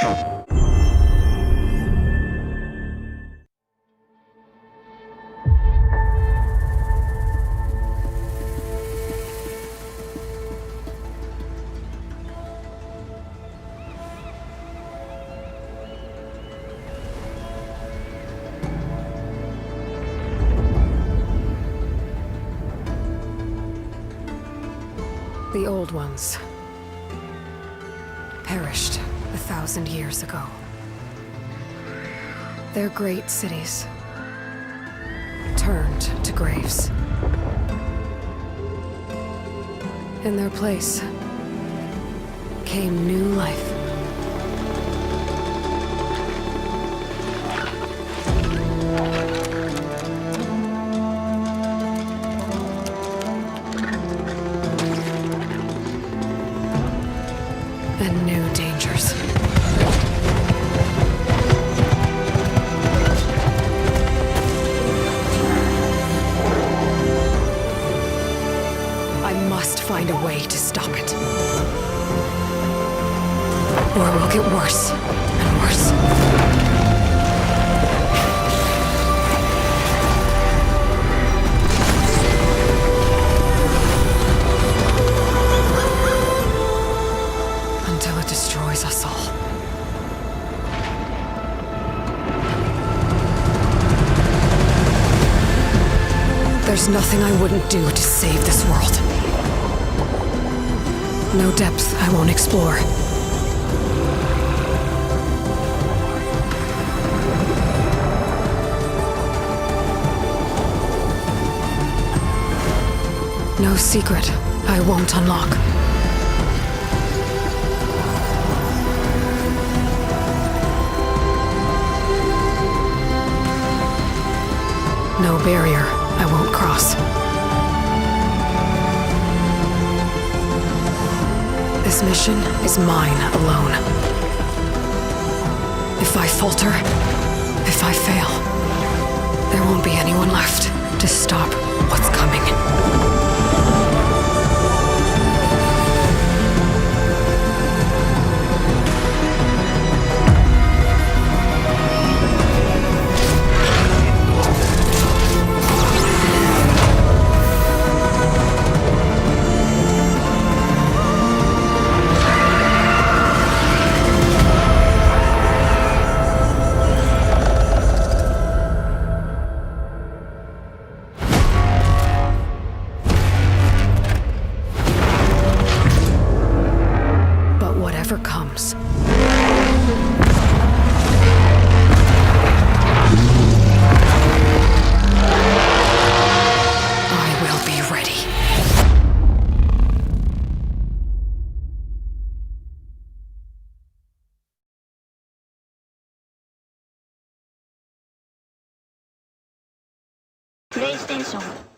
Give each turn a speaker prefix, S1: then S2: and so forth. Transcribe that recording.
S1: The old ones perished thousand years ago. Their great cities turned to graves. In their place came new life. And new dangers. Must find a way to stop it. Or it will get worse and worse. Until it destroys us all. There's nothing I wouldn't do to save this world. No depth I won't explore. No secret I won't unlock. No barrier I won't cross. This mission is mine alone. If I falter, if I fail, there won't be anyone left to stop what's coming.
S2: station.